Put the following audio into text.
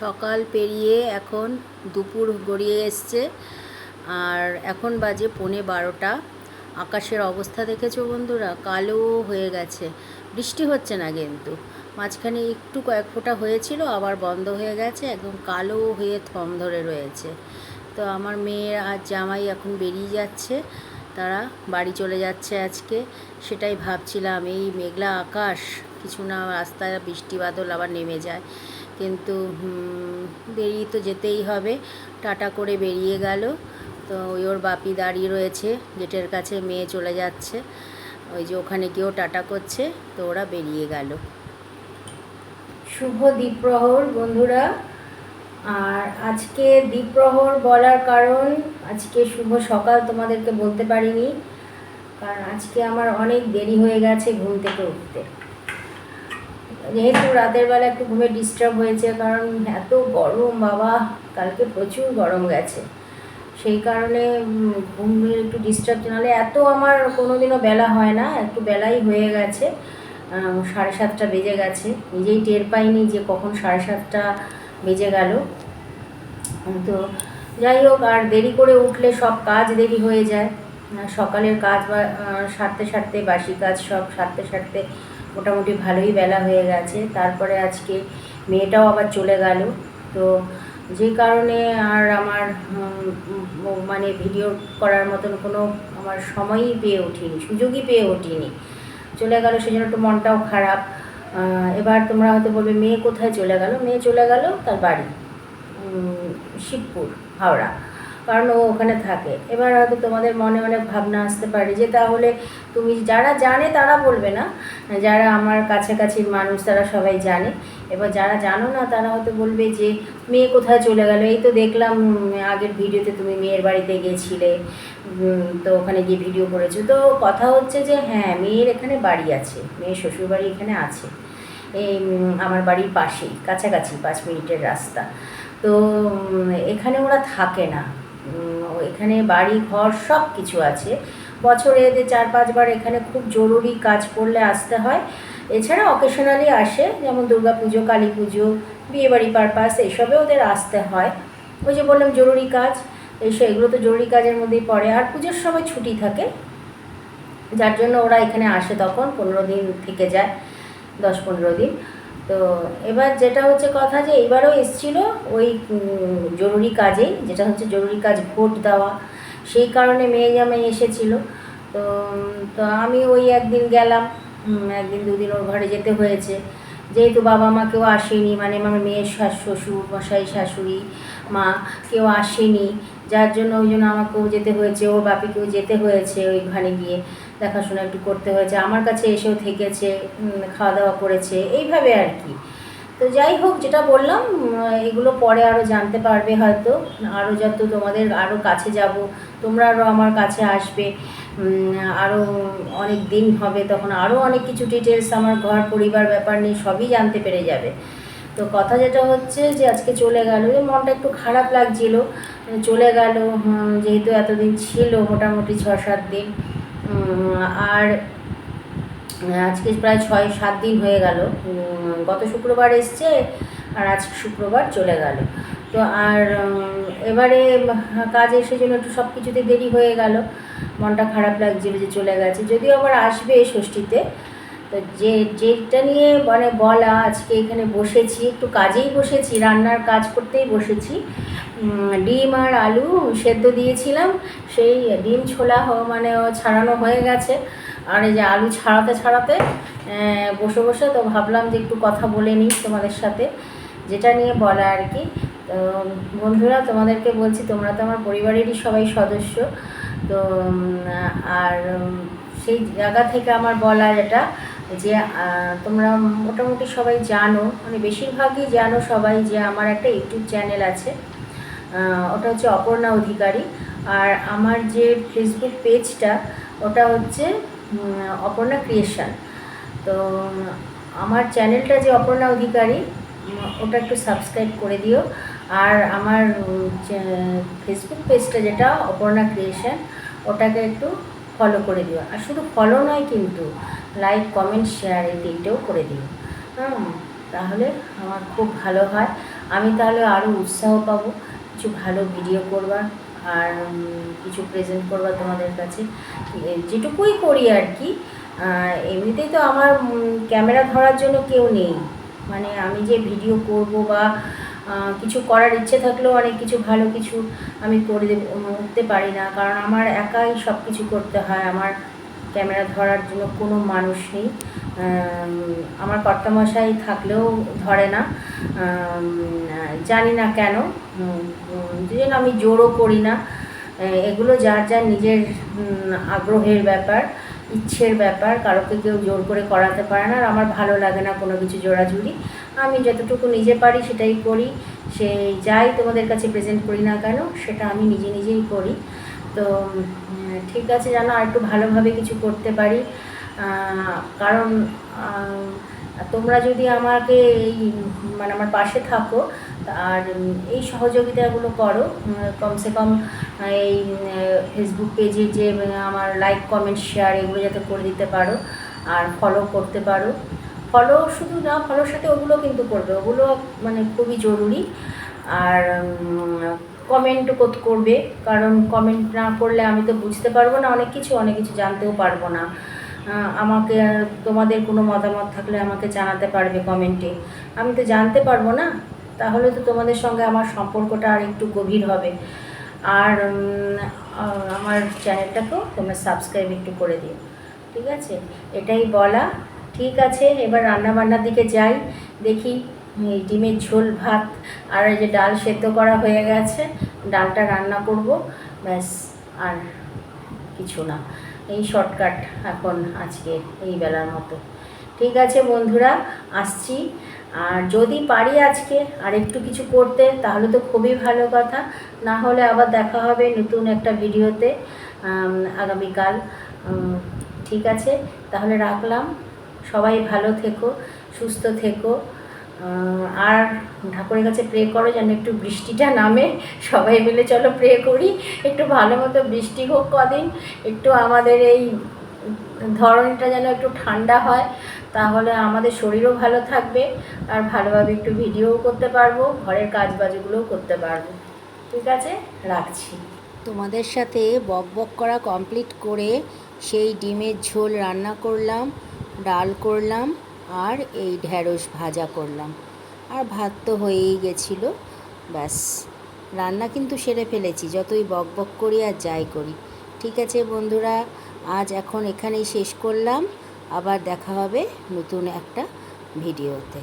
সকাল পেরিয়ে এখন দুপুর গড়িয়ে এসছে। আর এখন বাজে পৌনে বারোটা। আকাশের অবস্থা দেখেছ বন্ধুরা? কালো হয়ে গেছে। বৃষ্টি হচ্ছে না কিন্তু। মাঝখানে একটু কয়েক ফোঁটা হয়েছিল, আবার বন্ধ হয়ে গেছে, একদম কালো হয়ে থম ধরে রয়েছে। তো আমার মেয়ে আর জামাই এখন বেরিয়ে যাচ্ছে। তারা বাড়ি চলে যাচ্ছে আজকে। সেটাই ভাবছিলাম, এই মেঘলা আকাশ, কিছু না রাস্তায় বৃষ্টি বাদল আবার নেমে যায়। কিন্তু বেরিয়ে তো যেতেই হবে। টাটা করে বেরিয়ে গেল। তো ওই ওর বাপি দাঁড়িয়ে রয়েছে গেটের কাছে মেয়ে চলে যাচ্ছে। ওই যে ওখানে গিয়েও টাটা করছে, তো ওরা বেরিয়ে গেল। শুভ দ্বীপ্রহর বন্ধুরা। আর আজকে দ্বীপ্রহর বলার কারণ, আজকে শুভ সকাল তোমাদেরকে বলতে পারিনি। কারণ আজকে আমার অনেক দেরি হয়ে গেছে ঘুম থেকে উঠতে। যেহেতু রাতের বেলা একটু ঘুমে ডিস্টার্ব হয়েছে, কারণ এত গরম, বাবা, কালকে প্রচুর গরম গেছে। সেই কারণে ঘুমের একটু ডিস্টার্ব নাহলে এত আমার কোনোদিনও বেলা হয় না, একটু বেলাই হয়ে গেছে। সাড়ে সাতটা বেজে গেছে। নিজেই টের পাইনি যে কখন সাড়ে সাতটা বেজে গেল। তো যাই হোক, আর দেরি করে উঠলে সব কাজ দেরি হয়ে যায়। সকালের কাজ বা সারতে সারতে বাসি কাজ সব সারতে সারতে মোটামুটি ভালোই বেলা হয়ে গেছে। তারপরে আজকে মেয়েটাও আবার চলে গেল। তো যে কারণে আর আমার মানে ভিডিও করার মতন কোনো আমার সময়ই পেয়ে উঠিনি সুযোগই পেয়ে উঠিনি চলে গেল, সেজন্য একটু মনটাও খারাপ। এবার তোমরা হয়তো বলবে, মেয়ে কোথায় চলে গেল? মেয়ে চলে গেল তার বাড়ি শিবপুর, হাওড়া। কারণ ও ওখানে থাকে। এবার হয়তো তোমাদের মনে অনেক ভাবনা আসতে পারে যে তাহলে তুমি যারা জানে তারা বলবে না। যারা আমার কাছাকাছির মানুষ তারা সবাই জানে। এবার যারা জানো না তারা হয়তো বলবে যে, মেয়ে কোথায় চলে গেল? এই তো দেখলাম আগের ভিডিওতে তুমি মেয়ের বাড়িতে গিয়েছিলে তো ওখানে গিয়ে ভিডিও করেছ। তো কথা হচ্ছে যে হ্যাঁ মেয়ের এখানে বাড়ি আছে, মেয়ের শ্বশুর বাড়ি এখানে আছে। এই আমার বাড়ির পাশেই, কাছাকাছি, পাঁচ মিনিটের রাস্তা। তো এখানে ওরা থাকে না। এখানে বাড়ি, ঘর সব কিছু আছে। বছরে এদের চার পাঁচবার এখানে খুব জরুরি কাজ করলে আসতে হয়। এছাড়া অকেশনালি আসে, যেমন দুর্গা পুজো, কালী পুজো, বিয়েবাড়ি পারপাস এইসবে ওদের আসতে হয়। ওই যে বললাম জরুরি কাজ এইসব এগুলো তো জরুরি কাজের মধ্যেই পড়ে। আর পুজোর সময় ছুটি থাকে, যার জন্য ওরা এখানে আসে তখন, পনেরো দিন থেকে যায়, দশ পনেরো দিন। তো এবার যেটা হচ্ছে কথা যে এবারও এসছিল ওই জরুরি কাজেই, যেটা হচ্ছে জরুরি কাজ ভোট দেওয়া সেই কারণে মেয়ে জামাই এসেছিল। তো তো আমি ওই একদিন গেলাম একদিন দুদিন ওর ঘরে যেতে হয়েছে। যেহেতু বাবা মা কেউ আসেনি মানে আমার মেয়ের শাশ, শ্বশুর মশাই, শাশুড়ি, মা কেউ আসেনি, যার জন্য ওই জন্য আমাকেও যেতে হয়েছে, ওর বাপিকেও যেতে হয়েছে ওইখানে গিয়ে দেখাশোনা একটু করতে হয়েছে। আমার কাছে এসেও থেকেছে খাওয়া দাওয়া করেছে, এইভাবে আর কি। তো যাই হোক, যেটা বললাম এগুলো পরে আরও জানতে পারবে হয়তো। আরও যত তোমাদের আরও কাছে যাব তোমরা আরও আমার কাছে আসবে। আরও অনেক দিন হবে, তখন আরও অনেক কিছু ডিটেলস আমার ঘর, পরিবার ব্যাপার নিয়ে সবই জানতে পেরে যাবে। তো কথা যেটা হচ্ছে যে, আজকে চলে গেল যে মনটা একটু খারাপ লাগছিল। চলে গেল যেহেতু এতদিন ছিল মোটামুটি ছ সাত দিন আর আজকে প্রায় ছয় সাত দিন হয়ে গেল। গত শুক্রবার এসছে, আর আজকে শুক্রবার চলে গেল। তো আর এবারে কাজে এসে জন্য একটু সব কিছুতে দেরি হয়ে গেল, মনটা খারাপ লাগছিল যে চলে গেছে। যদিও আবার আসবে এই ষষ্ঠীতে, তো যে, যেটা নিয়ে মানে বলা, আজকে এখানে বসেছি, একটু কাজেই বসেছি, রান্নার কাজ করতেই বসেছি। ডিম আর আলু সেদ্ধ দিয়েছিলাম, সেই ডিম ছোলা মানে ছাড়ানো হয়ে গেছে। আর এই যে আলু ছাড়াতে ছাড়াতে বসে বসে তো ভাবলাম যে একটু কথা বলে নিই তোমাদের সাথে, যেটা নিয়ে বলা আর কি। তো বন্ধুরা, তোমাদেরকে বলছি, তোমরা তো আমার পরিবারেরই সবাই সদস্য। তো আর সেই জায়গা থেকে আমার বলা যেটা যে তোমরা মোটামুটি সবাই জানো মানে বেশিরভাগই জানো সবাই যে আমার একটা ইউটিউব চ্যানেল আছে। ওটা হচ্ছে অপর্ণা অধিকারী। আর আমার যে ফেসবুক পেজটা, ওটা হচ্ছে অপর্ণা ক্রিয়েশন। তো আমার চ্যানেলটা যে অপর্ণা অধিকারী ওটা একটু সাবস্ক্রাইব করে দিও। আর আমার ফেসবুক পেজটা যেটা, অপর্ণা ক্রিয়েশন ওটাকে একটু ফলো করে দিও। আর শুধু ফলো নয় কিন্তু লাইক কমেন্ট শেয়ার এই তিনটেও করে দিও। হ্যাঁ তাহলে আমার খুব ভালো হয়। আমি তাহলে আরও উৎসাহ পাবো। কিছু ভালো ভিডিও করবার আর কিছু প্রেজেন্ট করবার তোমাদের কাছে। যেটুকুই করি আর কি। এমনিতেই তো আমার ক্যামেরা ধরার জন্য কেউ নেই। মানে আমি যে ভিডিও করব বা কিছু করার ইচ্ছে থাকলেও অনেক কিছু ভালো কিছু আমি করে উঠতে পারি না। কারণ আমার একাই সব কিছু করতে হয় আমার ক্যামেরা ধরার জন্য কোনো মানুষ নেই। আমার কর্তামশাই থাকলেও ধরে না। জানি না কেন উম, উম, যে জন্য আমি জোরও করি না। এগুলো যার যার নিজের আগ্রহের ব্যাপার ইচ্ছের ব্যাপার কারোকে কেউ জোর করে করাতে পারে না। আর আমার ভালো লাগে না কোনো কিছু জোড়াজুড়ি। আমি যতটুকু নিজে পারি সেটাই করি। সে যাই তোমাদের কাছে প্রেজেন্ট করি না কেন, সেটা আমি নিজে নিজেই করি। তো ঠিক আছে যেন আর একটু ভালোভাবে কিছু করতে পারি। কারণ তোমরা যদি আমাকে এই মানে আমার পাশে থাকো, আর এই সহযোগিতাগুলো করো কমসে কম এই ফেসবুক পেজে যে আমার লাইক কমেন্ট শেয়ার এগুলো যাতে করে দিতে পারো, আর ফলো করতে পারো। ফলো শুধু না, ফলোর সাথে ওগুলো কিন্তু করবে। ওগুলো মানে খুবই জরুরি। আর কমেন্ট করবে। কারণ কমেন্ট না করলে আমি তো বুঝতে পারব না, অনেক কিছু অনেক কিছু জানতেও পারব না। আমাকে তোমাদের কোনো মতামত থাকলে আমাকে জানাতে পারবে কমেন্টে আমি তো জানতে পারব না, তাহলে তো তোমাদের সঙ্গে আমার সম্পর্কটা আর একটু গভীর হবে। আর আমার চ্যানেলটাকেও তোমরা সাবস্ক্রাইব একটু করে দিও। ঠিক আছে? এটাই বলা। ঠিক আছে, এবার রান্না বান্নার দিকে যাই। দেখি, এই ডিমের ঝোল, ভাত আর এই যে ডাল সেদ্ধ করা হয়ে গেছে। ডালটা রান্না করব, ব্যাস, আর কিছু না। এই শর্টকাট এখন আজকে এই বেলার মতো। ঠিক আছে বন্ধুরা, আসছি। আর যদি পারি আজকে আর একটু কিছু করতে, তাহলে তো খুবই ভালো কথা। না হলে আবার দেখা হবে নতুন একটা ভিডিওতে আগামীকাল। ঠিক আছে, তাহলে রাখলাম। সবাই ভালো থেকো, সুস্থ থেকো। আর ঠাকুরের কাছে প্রে করো যেন একটু বৃষ্টিটা নামে। সবাই মিলে চলো প্রে করি। একটু ভালো মতো বৃষ্টি হোক কদিন। একটু আমাদের এই ধরনটা যেন একটু ঠান্ডা হয়, তাহলে আমাদের শরীরও ভালো থাকবে। আর ভালোভাবে একটু ভিডিওও করতে পারব, ঘরের কাজ বাজগুলোও করতে পারব। ঠিক আছে? রাখছি। তোমাদের সাথে বক বক করা কমপ্লিট করে সেই ডিমের ঝোল রান্না করলাম। ডাল করলাম আর এই ঢ্যাঁড়স ভাজা করলাম। আর ভাত তো হয়েই গেছিল, ব্যাস। রান্না কিন্তু সেরে ফেলেছি, যতই বক বক করি আর যাই করি। ঠিক আছে বন্ধুরা, আজ এখন এখানেই শেষ করলাম। আবার দেখা হবে নতুন একটা ভিডিওতে।